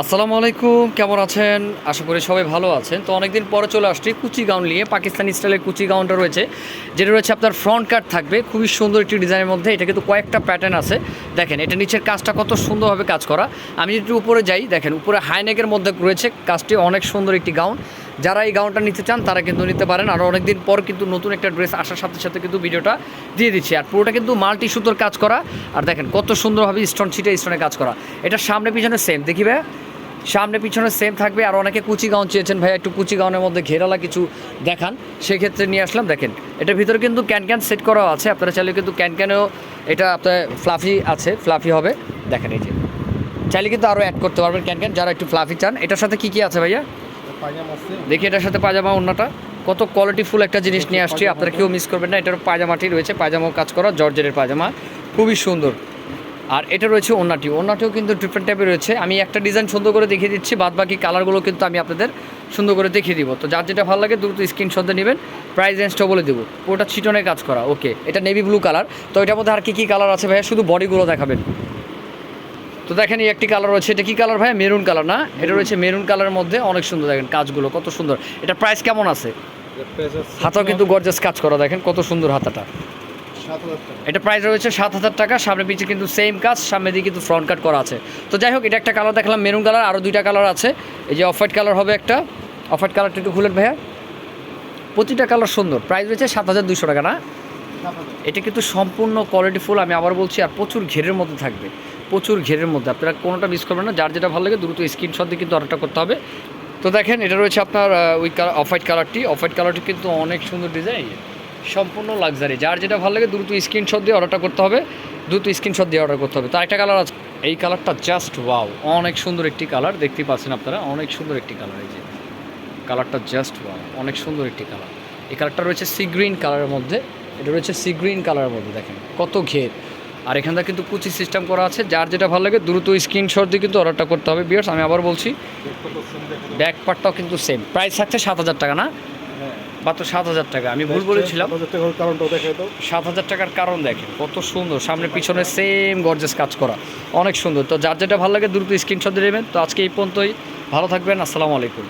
আসসালামু আলাইকুম, কেমন আছেন? আশা করি সবাই ভালো আছেন। তো অনেকদিন পরে চলে আসছি কুচি গাউন নিয়ে। পাকিস্তানি স্টাইলের কুচি গাউনটা রয়েছে, যেটা রয়েছে আপনার ফ্রন্ট কাট থাকবে। খুবই সুন্দর একটি ডিজাইনের মধ্যে। এটা কিন্তু কয়েকটা প্যাটার্ন আছে। দেখেন, এটা নিচের কাজটা কত সুন্দরভাবে কাজ করা। আমি যদি উপরে যাই, দেখেন, উপরে হাইনেকের মধ্যে রয়েছে কাজটি অনেক সুন্দর একটি গাউন যারা এই গাউনটা নিতে চান, তারা কিন্তু নিতে পারেন। আর অনেকদিন পর কিন্তু নতুন একটা ড্রেস আসার সাথে সাথে কিন্তু ভিডিওটা দিয়ে দিচ্ছি। আর পুরোটা কিন্তু মাল্টি সুতোর কাজ করা। আর দেখেন, কত সুন্দরভাবে স্টোন ছিটে স্টোনে কাজ করা। এটা সামনে পিছনে সেম দেখি সামনে পিছনে সেম থাকবে। আর অনেকে কুচি গাউন চেয়েছেন ভাই একটু কুচি গাউনের মধ্যে ঘেরালা কিছু দেখান। সেক্ষেত্রে নিয়ে আসলাম দেখেন। এটার ভিতরে কিন্তু ক্যান ক্যান সেট করাও আছে। আপনারা চাইলে কিন্তু ক্যান ক্যানেও এটা আপনার ফ্লাফি আছে ফ্লাফি হবে। দেখেন এই যে। চাইলে কিন্তু আরও অ্যাড করতে পারবেন ক্যান ক্যান যারা একটু ফ্লাফি চান। এটার সাথে কী কী আছে ভাইয়া? দেখি এটার সাথে পায়জামা অন্যটা কত কোয়ালিটিফুল একটা জিনিস নিয়ে আসছি। আপনারা কেউ মিস করবেন না। এটার পায়জামাটি রয়েছে। পায়জামাও কাজ করা। জর্জের পায়জামা। খুবই সুন্দর। আর এটা রয়েছে ওন্নাটি ওনাটিও কিন্তু ডিফারেন্ট টাইপের রয়েছে। আমি একটা ডিজাইন সুন্দর করে দেখিয়ে দিচ্ছি। বাদ বাকি কালারগুলো কিন্তু আমি আপনাদের সুন্দর করে দেখিয়ে দিব। তো যার যেটা ভালো লাগে দ্রুত স্ক্রিনশটে নেবেন। প্রাইস রেঞ্জটাও বলে দেবো। ওটা ছিটনের কাজ করা। ওকে এটা নেভি ব্লু কালার তো এটার মধ্যে আর কী কী কালার আছে ভাইয়া? শুধু বডিগুলো দেখাবেন। তো দেখেন এই একটি কালার রয়েছে। এটা কি কালার ভাই মেরুন কালার না? এটা রয়েছে মেরুন কালারের মধ্যে অনেক সুন্দর। দেখেন কাজগুলো কত সুন্দর। এটা প্রাইস কেমন আছে? হাতাও কিন্তু গর্জাস কাজ করা। দেখেন কত সুন্দর হাতাটা। এটা প্রাইস রয়েছে সাত হাজার টাকা সামনে পিছিয়ে কিন্তু সেম কাজ সামনে দিয়ে কিন্তু ফ্রন্ট কাট করা আছে। তো যাই হোক এটা একটা কালার দেখলাম মেরুন কালার আরও দুইটা কালার আছে। এই যে অফ হোয়াইট কালার হবে একটা। অফ হোয়াইট কালারটা একটু খুলেন ভাইয়া। প্রতিটা কালার সুন্দর। প্রাইস রয়েছে সাত হাজার দুশো টাকা না? এটা কিন্তু সম্পূর্ণ কোয়ালিটি ফুল আমি আবার বলছি আর প্রচুর ঘেরের মধ্যে থাকবে। প্রচুর ঘেরের মধ্যে। আপনারা কোনোটা মিস করবেন না যার যেটা ভালো লাগে দ্রুত স্ক্রিনশট দিয়ে কিন্তু অর্ডারটা করতে হবে। তো দেখেন এটা রয়েছে আপনার ওই কালার অফ হোয়াইট কালারটি অফ হোয়াইট কালারটি কিন্তু অনেক সুন্দর ডিজাইন সম্পূর্ণ লাক্সারি যার যেটা ভালো লাগে দ্রুত স্ক্রিনশট দিয়ে অর্ডারটা করতে হবে, দ্রুত স্ক্রিনশট দিয়ে অর্ডার করতে হবে। তো একটা কালার আছে। এই কালারটা জাস্ট ওয়াও অনেক সুন্দর একটি কালার দেখতে পাচ্ছেন আপনারা, অনেক সুন্দর একটি কালার এই যে। কালারটা জাস্ট ওয়াও অনেক সুন্দর একটি কালার এই কালারটা রয়েছে সি গ্রিন কালারের মধ্যে, এটা রয়েছে সি গ্রিন কালারের মধ্যে, দেখেন কত ঘের। আর এখানটা কিন্তু কুচি সিস্টেম করা আছে, যার যেটা ভালো লাগে দ্রুত স্ক্রিনশট দিয়ে কিন্তু অর্ডারটা করতে হবে বিয়ার্স আমি আবার বলছি ব্যাক পার্টটাও কিন্তু সেম প্রাইস থাকছে সাত হাজার টাকা না মাত্র সাত হাজার টাকা। আমি ভুল বলেছিলাম। সাত হাজার টাকার কারণ দেখেন কত সুন্দর। সামনে পিছনে সেম গর্জেস কাজ করা। অনেক সুন্দর। তো যার যেটা ভালো লাগে দ্রুত স্ক্রিনশট দিয়ে নেবেন। তো আজকে এই পর্যন্তই। ভালো থাকবেন। আসসালামু আলাইকুম।